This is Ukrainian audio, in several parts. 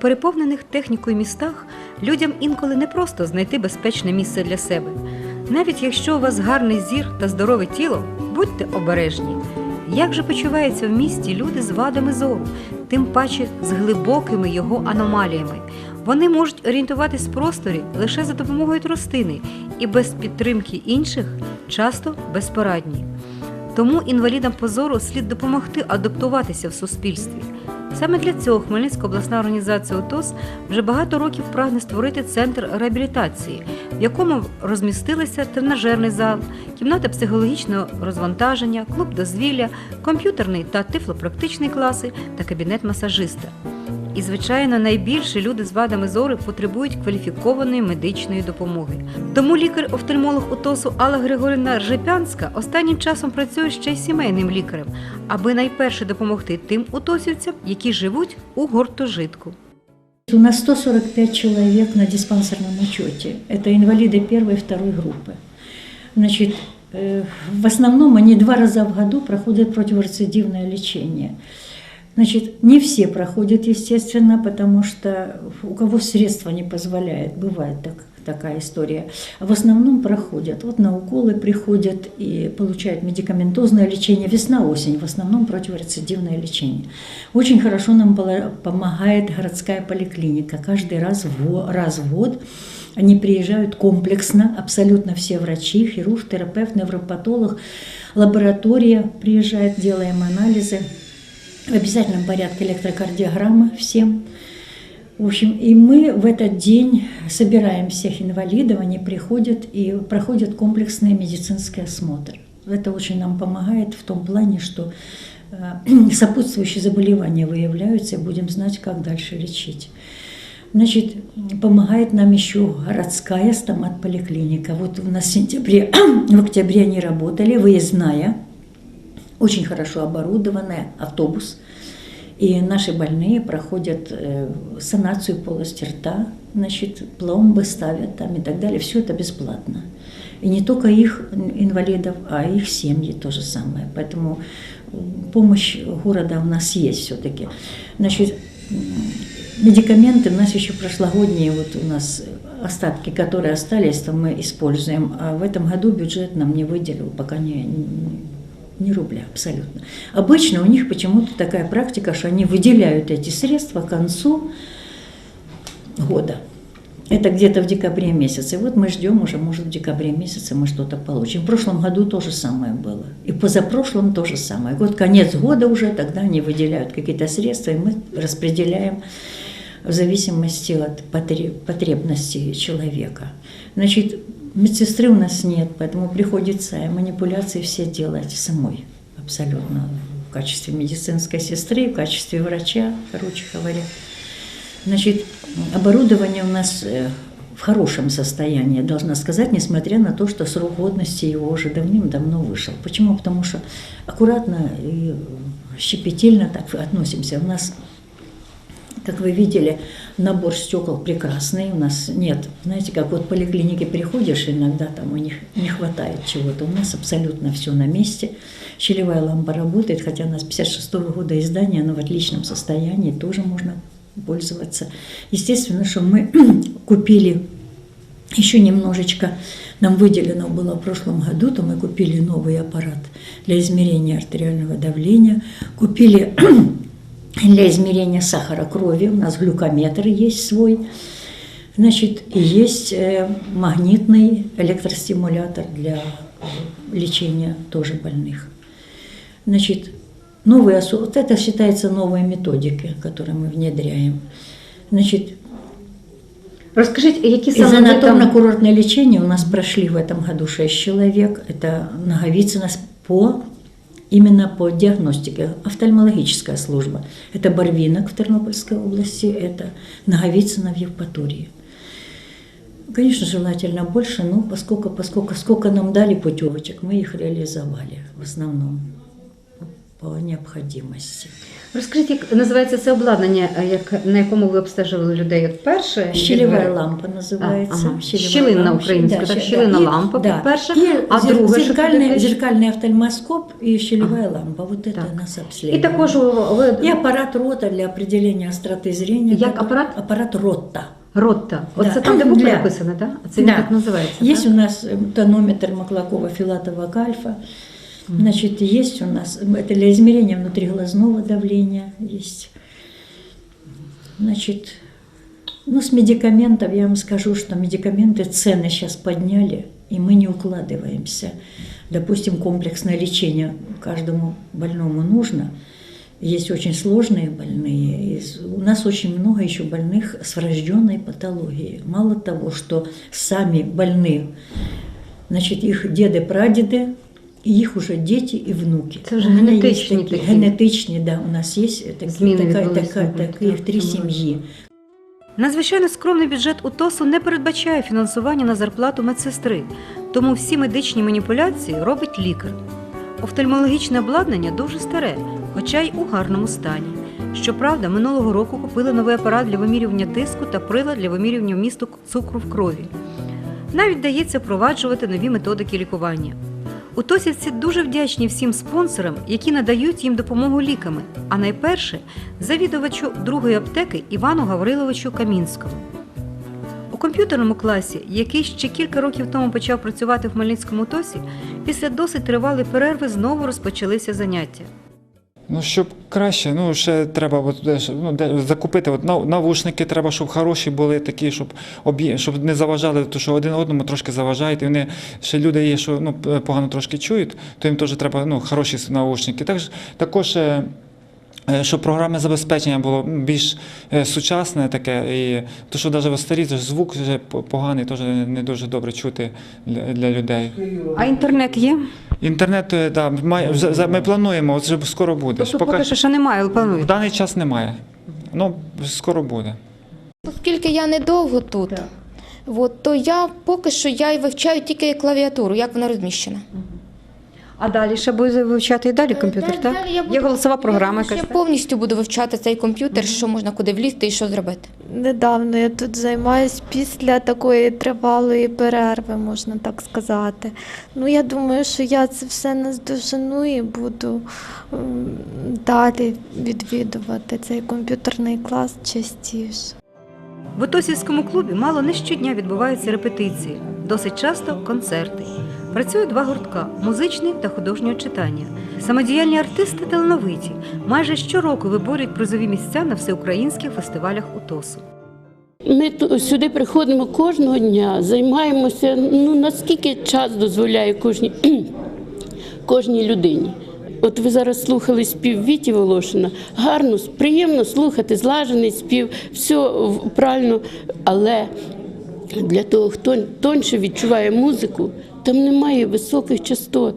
переповнених технікою містах людям інколи не просто знайти безпечне місце для себе. Навіть якщо у вас гарний зір та здорове тіло, будьте обережні. Як же почуваються в місті люди з вадами зору, тим паче з глибокими його аномаліями? Вони можуть орієнтуватись в просторі лише за допомогою тростини і без підтримки інших часто безпорадні. Тому інвалідам позору слід допомогти адаптуватися в суспільстві. Саме для цього Хмельницька обласна організація ОТОС вже багато років прагне створити центр реабілітації, в якому розмістилися тренажерний зал, кімната психологічного розвантаження, клуб дозвілля, комп'ютерний та тифлопрактичний класи та кабінет масажиста. І, звичайно, найбільше люди з вадами зору потребують кваліфікованої медичної допомоги. Тому лікар-офтальмолог УТОСу Алла Григорівна Ржепянська останнім часом працює ще й сімейним лікарем, аби найперше допомогти тим утосівцям, які живуть у гуртожитку. У нас 145 человек на диспансерном учете. Это инвалиды первой и второй группы. Значит, э, в основном они два раза в году проходят противорецидивное лечение. Значит, не все проходят, естественно, потому что у кого средства не позволяет, бывает так, такая история. В основном проходят. Вот на уколы приходят и получают медикаментозное лечение. Весна-осень, в основном противорецидивное лечение. Очень хорошо нам помогает городская поликлиника. Каждый раз в, раз они приезжают комплексно, абсолютно все врачи, хирург, терапевт, невропатолог, лаборатория приезжает, делаем анализы. В обязательном порядке электрокардиограмма всем. В общем, и мы в этот день собираем всех инвалидов, они приходят и проходят комплексный медицинский осмотр. Это очень нам помогает в том плане, что э, сопутствующие заболевания выявляются, и будем знать, как дальше лечить. Значит, помогает нам еще городская стомат-поликлиника. Вот у нас в сентябре, в октябре они работали, выездная, очень хорошо оборудованная, автобус. И наши больные проходят э, санацию полости рта, значит, пломбы ставят там и так далее. Все это бесплатно. И не только их инвалидов, а их семьи то же самое. Поэтому помощь города у нас есть все-таки. Значит, медикаменты у нас еще прошлогодние, вот у нас остатки, которые остались, то мы используем. А в этом году бюджет нам не выделил, пока не- ни рубля абсолютно. Обычно у них почему-то такая практика, что они выделяют эти средства к концу года. Это где-то в декабре месяце. И вот мы ждем уже, может, в декабре месяце мы что-то получим. В прошлом году то же самое было. И позапрошлом то же самое. Вот конец года уже, тогда они выделяют какие-то средства, и мы распределяем в зависимости от потре- потребностей человека. Значит, медсестры у нас нет, поэтому приходится манипуляции все делать самой, абсолютно, в качестве медицинской сестры, в качестве врача, короче говоря. Значит, оборудование у нас э, в хорошем состоянии, должна сказать, несмотря на то, что срок годности его уже давным-давно вышел. Почему? Потому что аккуратно и щепетильно так относимся. У нас как вы видели, набор стекол прекрасный. У нас нет, знаете, как вот в поликлинике приходишь, иногда там у них не хватает чего-то. У нас абсолютно все на месте. Щелевая лампа работает, хотя у нас 56 года издания, но в отличном состоянии, тоже можно пользоваться. Естественно, что мы купили еще немножечко, нам выделено было в прошлом году, то мы купили новый аппарат для измерения артериального давления, купили для измерения сахара крови, у нас глюкометр есть свой, значит, есть э, магнитный электростимулятор для лечения тоже больных. Значит, новые, вот это считается новые методики, которые мы внедряем. Значит, Розкажіть, які саме ви там... Изонаторно-курортное лечение у нас прошли в этом году 6 человек. Это Наговицына по именно по диагностике, офтальмологическая служба. Это Барвинок в Тернопольской области, это Наговицына в Евпатории. Конечно, желательно больше, но поскольку, поскольку сколько нам дали путевочек, мы их реализовали в основном. по необходимости. Розкажіть, як називається це обладнання, е, як, на якому ви обстежували людей от перше? Щелевая лампа называется. А, ага. Щелевая Щелина лампа. українською, так, щ- щелина И- лампа, да. перша, И а зер- друге, що зеркальный, туди пише? зеркальный офтальмоскоп и щелевая лампа. Вот это Так. нас І обследует. також ви И аппарат рота для определения остроты зрения. Як Так, апарат? Аппарат рота. Ротта. Оце Да. там, де букви Для- написано, так? Це він Да. так називається. Есть так? у нас э, тонометр Маклакова Филатова кальфа. Значит, есть у нас, это для измерения внутриглазного давления есть. Значит, ну, с медикаментов я вам скажу, что медикаменты цены сейчас подняли, и мы не укладываемся. Допустим, комплексное лечение каждому больному нужно. Есть очень сложные больные. У нас очень много еще больных с врожденной патологией. Мало того, что сами больны, значит, их деды, прадеды, и их уже дети и внуки. Это уже У меня есть генетичные такие- такие. Генетичные, да, у нас есть э, такие, Зміни такая, відбулись, такая, мабуть, таких так, три тому семьи. Надзвичайно скромний бюджет УТОСу не передбачає фінансування на зарплату медсестри, тому всі медичні маніпуляції робить лікар. Офтальмологічне обладнання дуже старе, хоча й у гарному стані. Щоправда, минулого року купили новий апарат для вимірювання тиску та прилад для вимірювання вмісту цукру в крові. Навіть дається впроваджувати нові методики лікування. Утосівці дуже вдячні всім спонсорам, які надають їм допомогу ліками, а найперше завідувачу другої аптеки Івану Гавриловичу Камінському. У комп'ютерному класі, який ще кілька років тому почав працювати в Хмельницькому ТОСі, після досить тривалої перерви знову розпочалися заняття. Ну, щоб краще, ну ще треба от, де ну, де, закупити. От, навушники треба, щоб хороші були такі, щоб, об'є, щоб не заважали, тому що один одному трошки заважають. І вони ще люди є, що ну, погано трошки чують, то їм теж треба ну, хороші навушники. Також, також е, е, щоб програмне забезпечення було більш е, сучасне таке, і то, що навіть в старі то звук вже поганий, теж не дуже добре чути для, людей. А інтернет є? Інтернет, е, да, за- ми плануємо, от вже скоро буде. Тобто Поки- поки що ще немає, але в даний час немає. Ну, скоро буде. Оскільки я недовго тут, от, то я поки що я й вивчаю тільки клавіатуру, як вона розміщена. А далі ще буде вивчати і далі комп'ютер, Далі- так? далі я буду- Є голосова програма Я якась. так? повністю буду вивчати цей комп'ютер, що можна куди влізти і що зробити. Недавно я тут займаюсь після такої тривалої перерви, можна так сказати. Ну, я думаю, що я це все наздожену і буду м, далі відвідувати цей комп'ютерний клас частіше. В Отосівському клубі мало не щодня відбуваються репетиції, досить часто концерти. Працює два гуртка музичний та художнього читання. Самодіяльні артисти талановиті майже щороку виборюють призові місця на всеукраїнських фестивалях УТОСу. Ми сюди приходимо кожного дня, займаємося, ну наскільки час дозволяє кожній, кожній людині. От ви зараз слухали спів Віті Волошина. Гарно, приємно слухати, злажений спів, все правильно. Але для того, хто тоньше відчуває музику, там немає високих частот.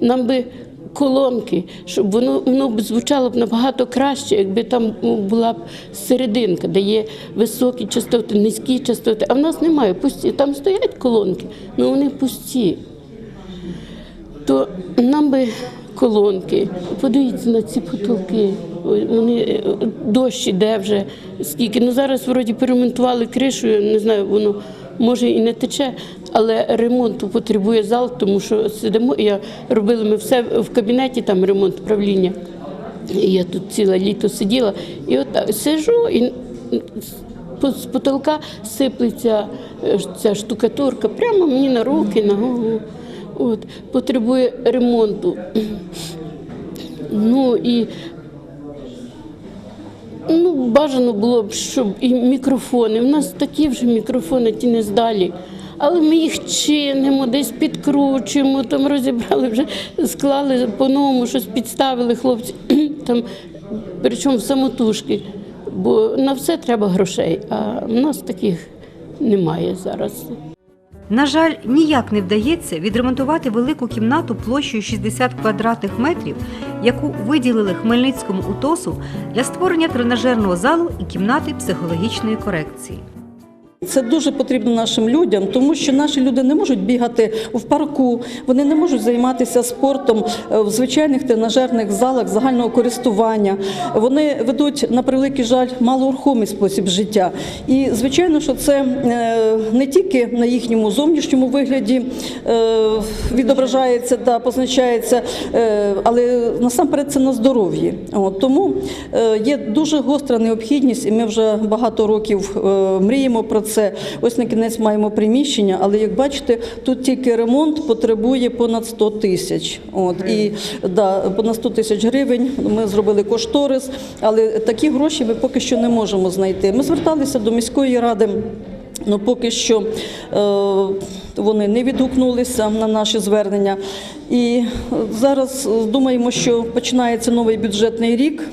Нам би колонки, щоб воно, воно б звучало б набагато краще, якби там ну, була б серединка, де є високі частоти, низькі частоти. А в нас немає пусті. Там стоять колонки, але вони пусті. То нам би колонки, подивіться на ці потолки. Вони е, дощ іде вже скільки. Ну зараз вроді перемонтували кришу, не знаю, воно може і не тече, але ремонту потребує зал, тому що сидимо. Я робили ми все в кабінеті, там ремонт правління. Я тут ціле літо сиділа, і от сижу і з потолка сиплеться е, ця штукатурка прямо мені на руки, на голову. От, потребує ремонту. Ну і ну, бажано було б, щоб і мікрофони. У нас такі вже мікрофони, ті не здалі. Але ми їх чинимо, десь підкручуємо, там розібрали, вже склали по-новому, щось підставили хлопці. Там, причому самотужки. Бо на все треба грошей, а в нас таких немає зараз. На жаль, ніяк не вдається відремонтувати велику кімнату площею 60 квадратних метрів, яку виділили Хмельницькому УТОСу для створення тренажерного залу і кімнати психологічної корекції. Це дуже потрібно нашим людям, тому що наші люди не можуть бігати в парку, вони не можуть займатися спортом е, в звичайних тренажерних залах загального користування. Вони ведуть на превеликий жаль малорухомий спосіб життя. І звичайно, що це е, не тільки на їхньому зовнішньому вигляді е, відображається та позначається, але насамперед це на здоров'ї. Тому є дуже гостра необхідність, і ми вже багато років мріємо про це. Ось на кінець маємо приміщення, але як бачите, тут тільки ремонт потребує понад 100 тисяч. От і да, понад 100 тисяч гривень. Ми зробили кошторис, але такі гроші ми поки що не можемо знайти. Ми зверталися до міської ради. Ну, поки що е, вони не відгукнулися на наші звернення. І зараз е, думаємо, що починається новий бюджетний рік,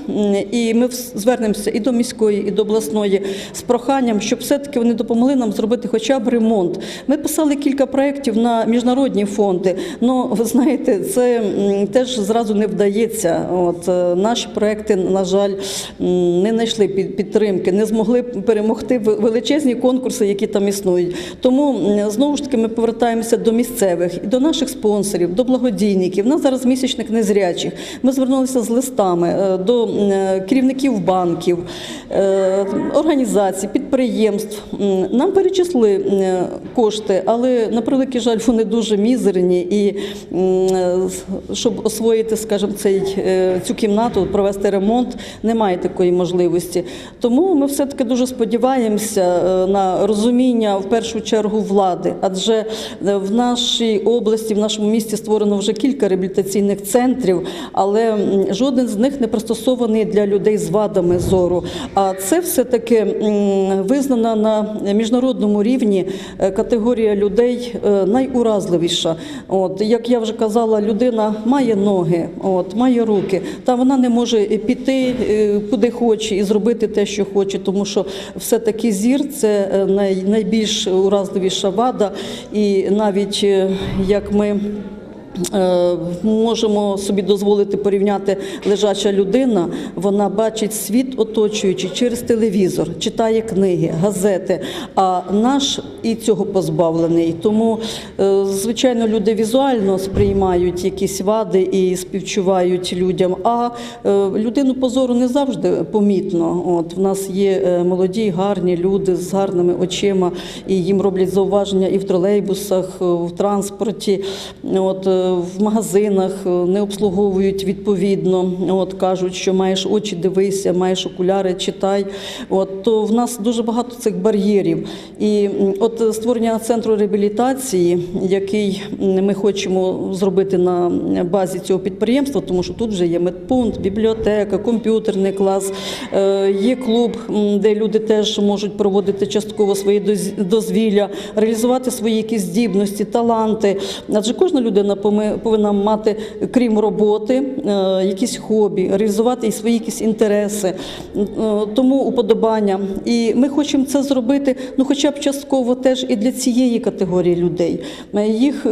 і ми звернемося і до міської, і до обласної з проханням, щоб все-таки вони допомогли нам зробити хоча б ремонт. Ми писали кілька проєктів на міжнародні фонди. Ну, ви знаєте, це теж зразу не вдається. От е, наші проекти, на жаль, не знайшли підтримки, не змогли перемогти величезні конкурси, які там існують. Тому знову ж таки ми повертаємося до місцевих і до наших спонсорів, до благодійників. Нас зараз місячник незрячих. Ми звернулися з листами е, до е, керівників банків, е, організацій, підприємств. Нам перечисли кошти, але на превеликий жаль, вони дуже мізерні. І щоб освоїти, скажімо, цей, цю кімнату, провести ремонт, немає такої можливості. Тому ми все-таки дуже сподіваємося на розуміння в першу чергу влади, адже в нашій області, в нашому місті створено вже кілька реабілітаційних центрів, але жоден з них не пристосований для людей з вадами зору. А це все-таки визнана на міжнародному рівні е, категорія людей е, найуразливіша. От як я вже казала, людина має ноги, от має руки, та вона не може піти е, куди хоче і зробити те, що хоче, тому що все-таки зір це найбільш уразливіша вада, і навіть як ми. Е, Можемо собі дозволити порівняти лежача людина. Вона бачить світ оточуючий через телевізор, читає книги, газети. А наш і цього позбавлений. Тому, е, звичайно, люди візуально сприймають якісь вади і співчувають людям. А е, людину позору не завжди помітно. От в нас є молоді, гарні люди з гарними очима, і їм роблять зауваження і в тролейбусах, в транспорті. От в магазинах е, не обслуговують відповідно. От кажуть, що маєш очі, дивися, маєш окуляри, читай. От то в нас дуже багато цих бар'єрів. І от створення центру реабілітації, який ми хочемо зробити на базі цього підприємства, тому що тут вже є медпункт, бібліотека, комп'ютерний клас, е, є клуб, де люди теж можуть проводити частково свої дозвілля, реалізувати свої якісь здібності, таланти. Адже кожна людина поми- повинна мати, крім роботи, е, якісь хобі, реалізувати і свої якісь інтереси, Е, тому уподобання. І ми хочемо це зробити, ну хоча б частково теж і для цієї категорії людей. Е, Їх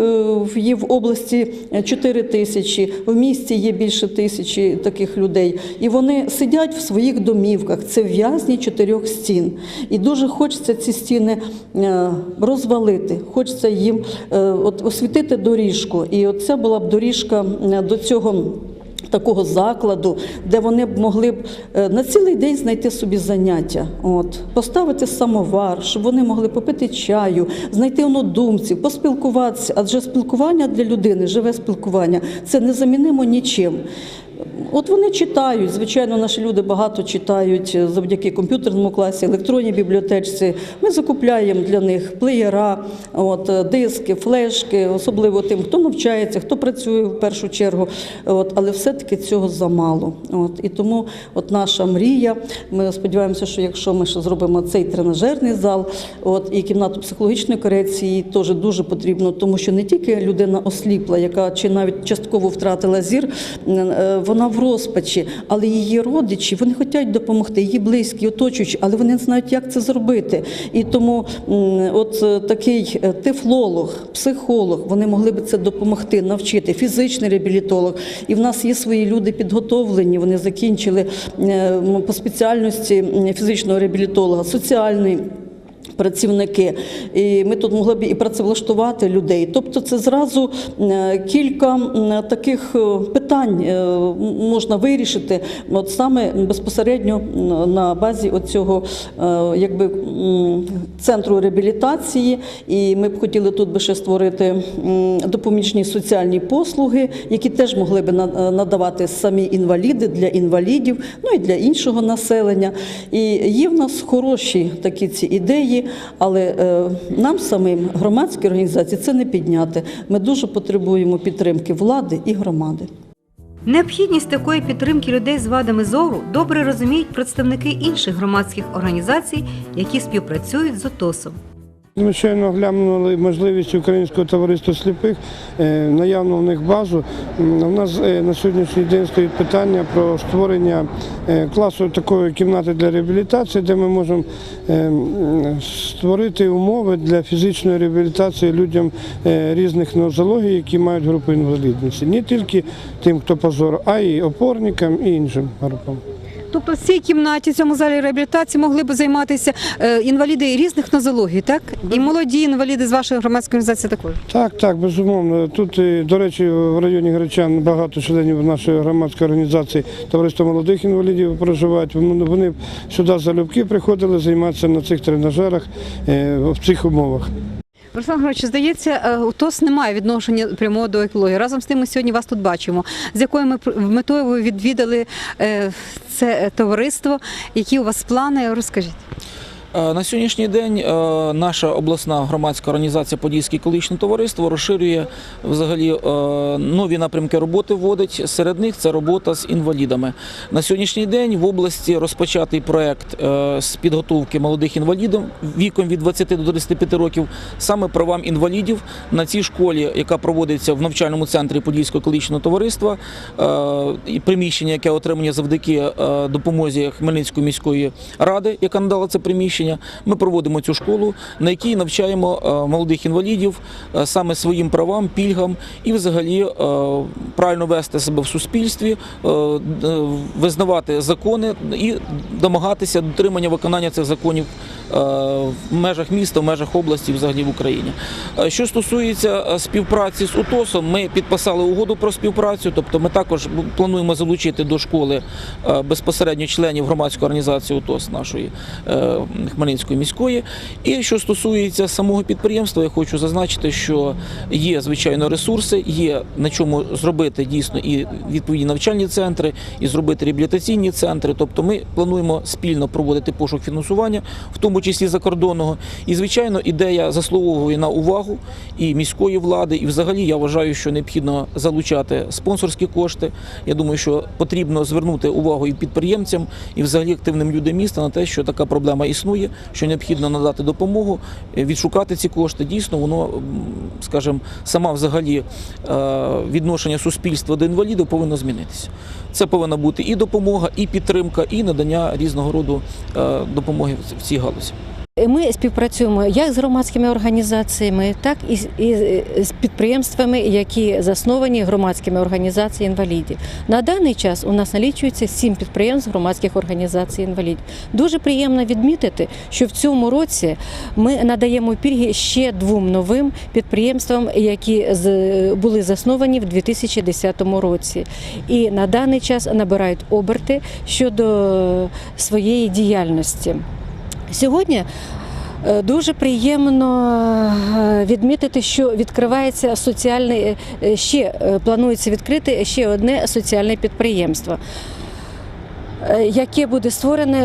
є в області 4 тисячі, в місті є більше тисячі таких людей. І вони сидять в своїх домівках. Це в'язні чотирьох стін. І дуже хочеться ці стіни розвалити, хочеться їм от, освітити доріжку. І от це була б доріжка е, до цього. Такого закладу, де вони б могли б е, на цілий день знайти собі заняття, от поставити самовар, щоб вони могли попити чаю, знайти однодумців, поспілкуватися. Адже спілкування для людини, живе спілкування, це незамінимо нічим. От вони читають, звичайно, наші люди багато читають е, завдяки комп'ютерному класі, електронній бібліотечці. Ми закупляємо для них плеєра, от, е, диски, флешки, особливо тим, хто навчається, хто працює в першу чергу. От, але все-таки цього замало. От, і тому от наша мрія. Ми сподіваємося, що якщо ми ще зробимо цей тренажерний зал, от, і кімнату психологічної корекції теж дуже потрібно, тому що не тільки людина осліпла, яка чи навіть частково втратила зір, е, вона в розпачі, але її родичі вони хочуть допомогти, її близькі, оточуючі, але вони не знають, як це зробити. І тому от е, такий е, тифлолог, психолог, вони могли би це допомогти, навчити, фізичний реабілітолог. І в нас є свої люди підготовлені, вони закінчили е, по спеціальності фізичного реабілітолога, соціальний працівники, і ми тут могли б і працевлаштувати людей. Тобто, це зразу е, кілька таких е, питань е, можна вирішити, от саме безпосередньо на базі оцього якби центру реабілітації. І ми б хотіли тут би ще створити допоміжні соціальні послуги, які теж могли на- надавати самі інваліди для інвалідів, ну і для іншого населення. І є в нас хороші такі ці ідеї, але е, нам самим громадські організації це не підняти. Ми дуже потребуємо підтримки влади і громади. Необхідність такої підтримки людей з вадами зору добре розуміють представники інших громадських організацій, які співпрацюють з ОТОСом. Ми щойно глянули можливість Українського товариства сліпих, е, наявну в них базу. У нас е, на сьогоднішній день стоїть питання про створення е, класу такої кімнати для реабілітації, де ми можемо створити умови для фізичної реабілітації людям різних нозологій, які мають групу інвалідності. Не тільки тим, хто по зору, а й опорникам і іншим групам. Тобто в цій кімнаті, в цьому залі реабілітації могли б займатися е, інваліди різних нозологій, так? І молоді інваліди з вашої громадської організації також. Так, так, безумовно. Тут, е, до речі, в районі Гречан багато членів нашої громадської організації Товариство молодих інвалідів проживають. Вони вони сюди залюбки приходили займатися на цих тренажерах е, в цих умовах. Руслан Григорович, здається, е, УТОС не має відношення прямого до екології. Разом з тим ми сьогодні вас тут бачимо. З якою ми метою ви відвідали е, це товариство? Які у вас плани? Розкажіть. Е, На сьогоднішній день е, наша обласна громадська організація Подільське екологічне товариство розширює взагалі е, нові напрямки роботи вводить. Серед них це робота з інвалідами. На сьогоднішній день в області розпочатий проект е, з підготовки молодих інвалідів віком від 20 до 35 років саме правам інвалідів на цій школі, яка проводиться в навчальному центрі Подільського екологічного товариства. Приміщення, яке отримання завдяки допомозі Хмельницької міської ради, яка надала це приміщення. Ми проводимо цю школу, на якій навчаємо е, молодих інвалідів е, саме своїм правам, пільгам і взагалі е, правильно вести себе в суспільстві, визнавати закони і домагатися дотримання виконання цих законів в межах міста, в межах області, взагалі в Україні. Що стосується співпраці з УТОСом, ми підписали угоду про співпрацю, тобто ми також плануємо залучити до школи безпосередньо членів громадської організації УТОС нашої Хмельницької міської. І що стосується самого підприємства, я хочу зазначити, що є звичайно ресурси, є на чому зробити дійсно і відповідні навчальні центри, і зробити реабілітаційні центри. Тобто ми плануємо спільно проводити пошук фінансування, в тому числі закордонного. І звичайно, ідея заслуговує на увагу і міської влади, і взагалі я вважаю, що необхідно залучати спонсорські кошти. Я думаю, що потрібно звернути увагу і підприємцям, і взагалі активним людям міста на те, що така проблема існує, що необхідно надати допомогу, е, відшукати ці кошти. Дійсно, воно, скажімо, сама взагалі е, відношення суспільства до інвалідів повинно змінитися. Це повинна бути і допомога, і підтримка, і надання різного роду е, допомоги в цій галузі. Ми співпрацюємо як з громадськими організаціями, так і з- з підприємствами, які засновані громадськими організаціями інвалідів. На даний час у нас налічується сім підприємств громадських організацій інвалідів. Дуже приємно відмітити, що в цьому році ми надаємо пільги ще двом новим підприємствам, які з- були засновані в 2010 році. І на даний час набирають оберти щодо своєї діяльності. Сьогодні е, дуже приємно е, відмітити, що відкривається соціальний е, ще планується відкрити ще одне соціальне підприємство. Яке буде створене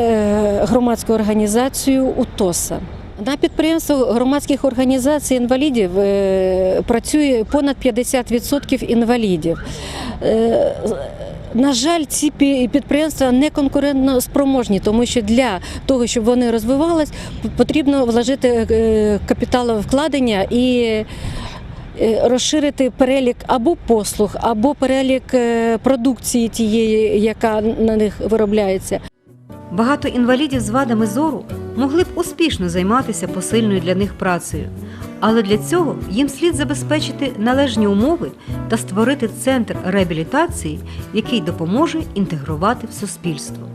громадською організацією УТОСа. На підприємствах громадських організацій інвалідів е, працює понад 50% інвалідів. Е, на жаль, ці пі- підприємства не конкурентно спроможні, тому що для того, щоб вони розвивались, потрібно вложити е, капіталовкладення і розширити перелік або послуг, або перелік продукції тієї, яка на них виробляється. Багато інвалідів з вадами зору могли б успішно займатися посильною для них працею, але для цього їм слід забезпечити належні умови та створити центр реабілітації, який допоможе інтегрувати в суспільство.